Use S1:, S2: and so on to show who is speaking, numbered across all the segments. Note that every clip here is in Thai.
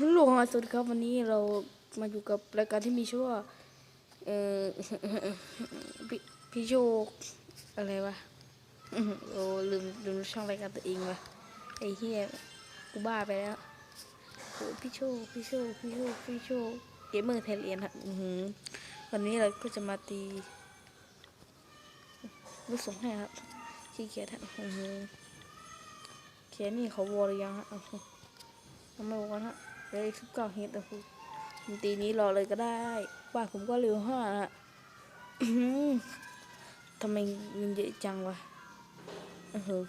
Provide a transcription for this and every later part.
S1: ฮัลโหลสวัสดีครับวันนี้เรามาอยู่กับรายการที่มีชื่อว่าเออพี่พี่โชคอะไรวะโอ้ลืมลืมช่องรายการตัวเองวะไอ้เฮียกูบ้าไปแล้วโอ้พี่โชคพี่โชคพี่โชคพี่โชคเกมเมอร์ไทยเลียนครับวันนี้เราก็จะมาตีลูกส่งให้ครับขี้เกียจครับอื้อหือเขียนนี่เขาวอลหรือยังฮะอ้าวทำไมวอลฮะ เลยสิบเก้าเฮดนะคุณตีนี้รอเลยก็ได้บ้าผมก็เร็วห้าะอื้อหือทำไมเงินเยอะจังวะเออ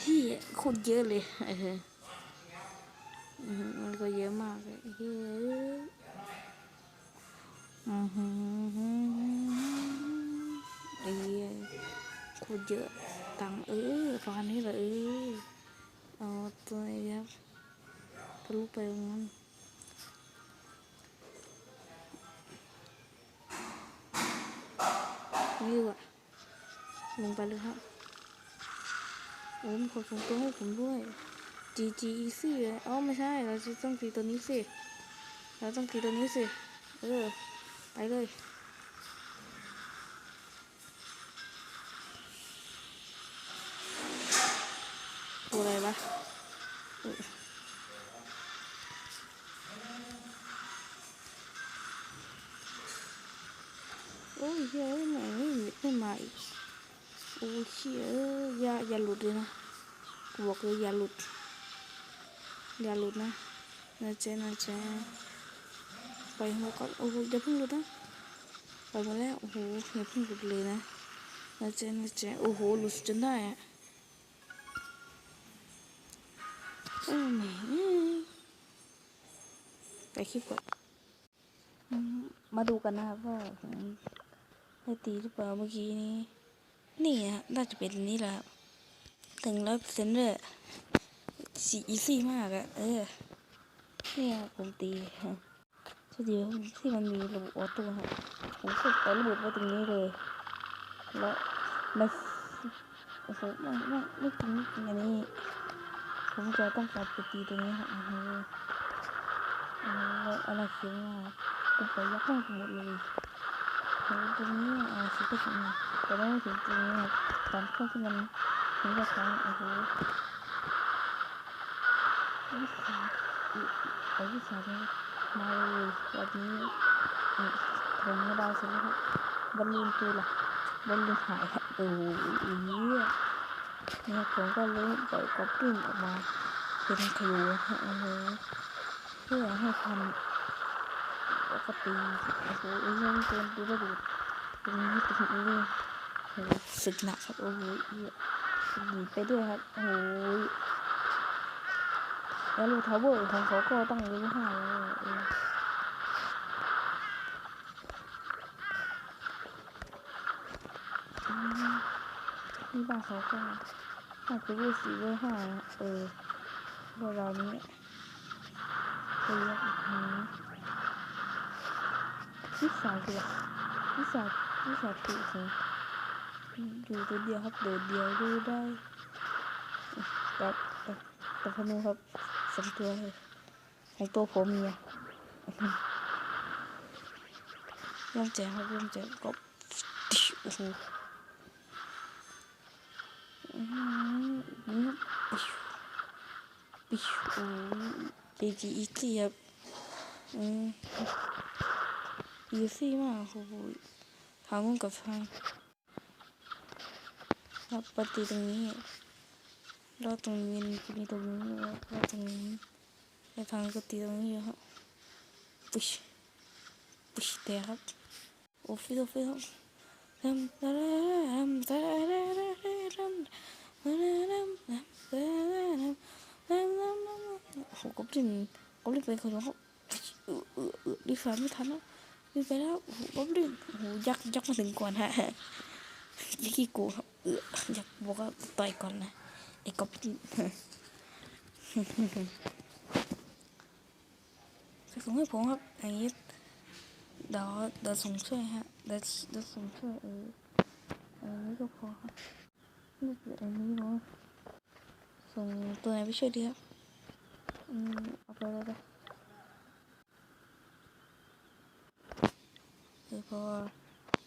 S1: เฮียคตรเยอะเลยเอออือมันก็เยอะมากเลยเฮ้ยอือหือไอ้เหี้ยโคตรเยอะตังเออประมาณนี้เลยเออเอาตัวนี้ครับะลุไปตรงนั้นนี่ว่าลงไปเลยครับโอ้มีคนส่งตัวให้ผมด้วย GG Easy เลยอ๋อไม่ใช่ เราจะต้องตีตัวนี้สิ เราต้องตีตัวนี้สิ เออ ไปเลยตัวอะไรวะ โอ้ยเชี่ยอยอย่าอย่าหลุดเลยนะกูบอกเลยอย่าหลุด อย่าหลุดนะนะเจ๊นะเจ๊ไปหัวก่อนโอ้โหอย่าเพิ่งหลุดนะไปมดแล้วโอ้โหอย่าเพิ่งหลุดเลยนะนะเจ๊นะเจ๊โอ้โหหลุดจนได้อะโอ้แม่ไปคลิปก่อนมมาดูกันนะครับว่าผม ได้ตีหรือเปล่าเมื่อกี้นี้ นี่ฮะน่าจะเป็นนี้แหละครับถึงร้อยเปอร์เซ็นต์เลยสีอีซี่มากอะเออเนี่ยผมตีฮะชดีที่มันมีระบบออโต้ฮะผมกดเอาระบบไว้ตรงนี้เลย แล้วมันโอ้โหไม่ไม่ไม่จริงไม่จริงอันนี้ ผมจะต้องการไปตีตรงนี้ฮะโอ้โหอะไรเขียนว่าผมไปยักษ์หมดเลย โอ้ตรงนี้อ่าสิบเปอร์เซ็นต์แต่ไม่ถึงตรงนี้นะตอนช่วงที่มันถึงจะครั้โอ้โหวิสาไอ้วิสาเนี่ยมาเลยวันนี้ผมไม่ได้ใช่ไหมครับบอลลูนตัวละบอลลูนหายโอ้ยเนี่ยนี่ผมก็เลยปล่อยก๊อปปิ้งออกมาเป็นขยูโอ้โหเพื่อให้ความปกติโอ้โหยังเกินดูระดูตรงนี้ตรงนี้โอ้โหสึกหนักครับโอ้โหเหี้ยหนีไปด้วยครับโอ้โหแล้วลูกทาวเวอร์ของเขาก็ต้องเลเวลห้าเลยเออนี่บ้านเขาก็น่าจะเลเวลสี่เลเวลห้าเออพวกเรานี้ไปเยอะอีกทีนิ สัยคือแบบนิสัยนิสัยคือสิอยู่ตัวเดียวครับโดดเดียวดูได้แต่แต่แต่พนูครับสองตัวเลยของตัวผมเมียเริ่มแจกครับเริ่มแจกก็โอ้โหอืมนี่ครับโอ้โหจีจีอีกทีครับอืม อีซี่มากโอ้โหทางนู้นกับทางรับปฏิตรงนี้แล้วตรงนี้จะมีตรงนี้แล้วตรงนี้แล้วทางก็ตีตรงนี้ครับปุ๊ชปุ๊ชเดียครับโอ้ฟิโอฟิโอทำตะระทำตะระระระระทำตะระระทำตะระระทำตะระระโอ้โหก็เป็นก็เป็นเป็นคนเขาเออเออเออดีฟ้าไม่ทันแล้ว ล้วโอ้โหบ๊อบลินโอ้โหยักยักมาถึงก่อนฮะยักขี้โกงครับเออยักบอกว่าต่อยก่อนนะไอ้ก๊อบลินใส่งให้ผมครับอย่างนี้เดี๋ยวเดี๋ยวส่งช่วยฮะเดี๋ยวเดี๋ยวส่งช่วยเอออันนี้ก็พอครับนี่คืออันนี้เนาะส่งตัวไหนไปช่วยดีครับอืมเอาไปเลยไป ออพอ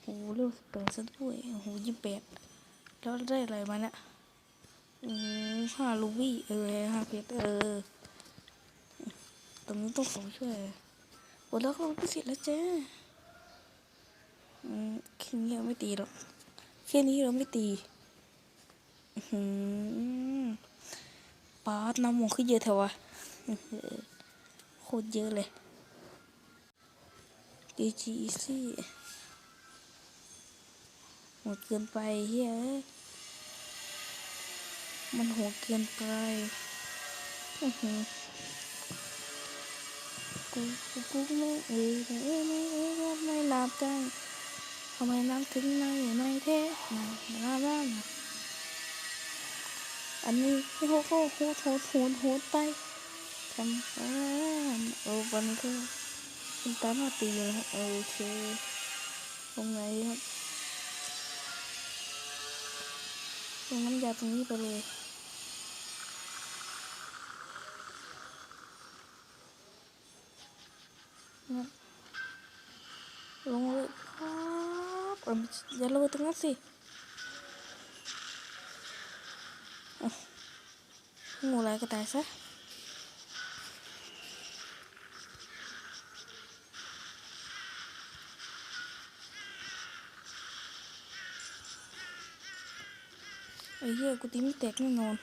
S1: โหเร็วสิบแปดซะด้วยโอ้โหยี่สิบแปดแล้วได้อะไรมาเนี่ยอืมห้าลูบี้เออห้าเพชรเออตรงนี้ต้องสองช่วยโอ้แล้วก็พิเศษแล้วจ้าอืมแค่นี้เราไม่ตีหรอกแค่นี้เราไม่ตีอื้อหือปาดน้ำมองขึ้นเยอะเถอะวะโคตรเยอะเลย ดีจีซี่โหดเกินไปเฮ้ยมันโหดเกินไปอือหือกูกูกูไม่เอ้ยเอ้ยไม่เอ้ยไม่นับกันทำไมน้ำถึงในในแท้นะน้ำน้ำนะอันนี้โหโหโหโหโหโหไปทำอ่าโอ้วันนี้ก็ คุณตามาตีเลยครับโอเคตรงไหนครับตรงน้ำยาตรงนี้ไปเลยนะลงเลยครับเอออย่าลงไปตรงนั้นสิอะงูอะไรก็ตายซะ ไอ้เหี้ยกูตีไม่แตกแน่นอน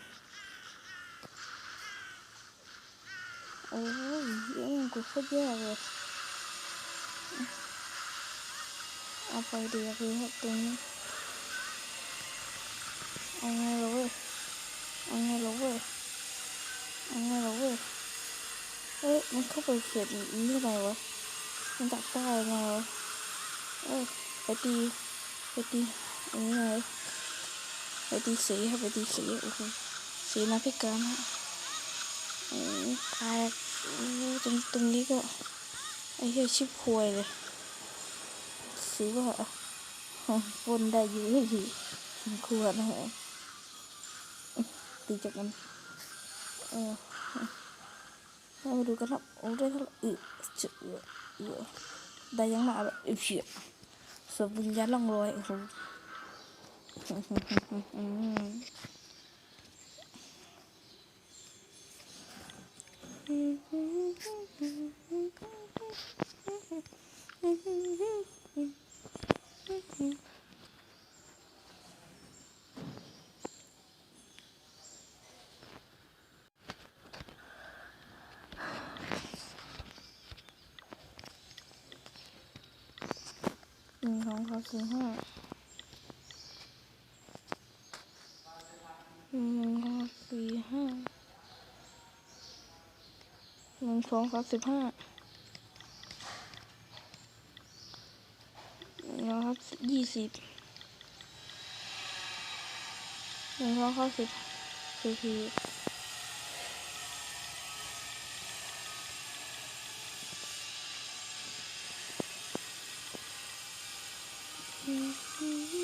S1: โอ้ยเหี้ยกูโคตรแย่เลย เอาไปเดียวคือครับตรงนี้ เอาไงเรอเว้ย เอาไงเรอเว้ย เอาไงเรอเว้ย เอ้ยมันเข้าไปเขตนี้ทำไมวะ มันจับได้ไงวะ เอ้ยไปตี ไปตีอันนี้ไง ไปตีสีครับไปตีสีโอ้โหสีน้ำพิการฮะอืมแตกโอ้โหตรงตรงนี้ก็ไอ้เหี้ยชิบหวยเลยสีว่าปนได้อยู่ที่สมควรนะฮะตีจากกันเออเรามาดูกันครับโอ้ได้เท่าไหร่เออเจอเออได้ยังมาแบบเออเฉียสมบุญญาล่องรอยโอ้โห อืมหนึ่งสองสามสี่ห้าหนึ่งสองสี่ห้า หนึ่งสองสามสิบห้านะครับยี่สิบหนึ่งสองสามสิบสี่สิบม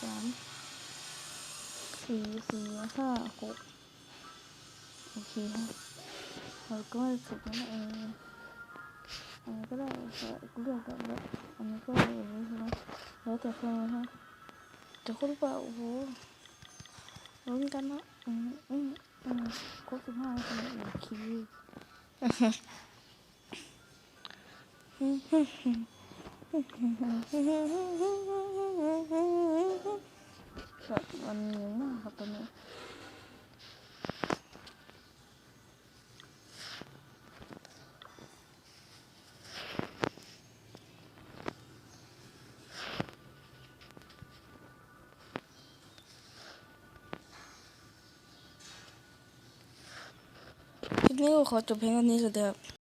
S1: สามสี่สี่ห้าหกโอเคฮะเราก็ไม่สุดแล้วเองอันนี้ก็ได้ก็เลือกกันแล้วอันนี้ก็อย่างนี้ใช่ไหมแล้วแต่คนนะฮะแต่คนเปล่าโอ้โหลุ้นกันนะอืมอืมอืมครบสิบห้าคนโอเคอืมฮึฮึฮึฮึฮึฮึฮึฮึฮึ มันเหนื่อยมากครับตอนนี้คลิปนี้ก็ขอจบเพียงเท่านี้เลยครับ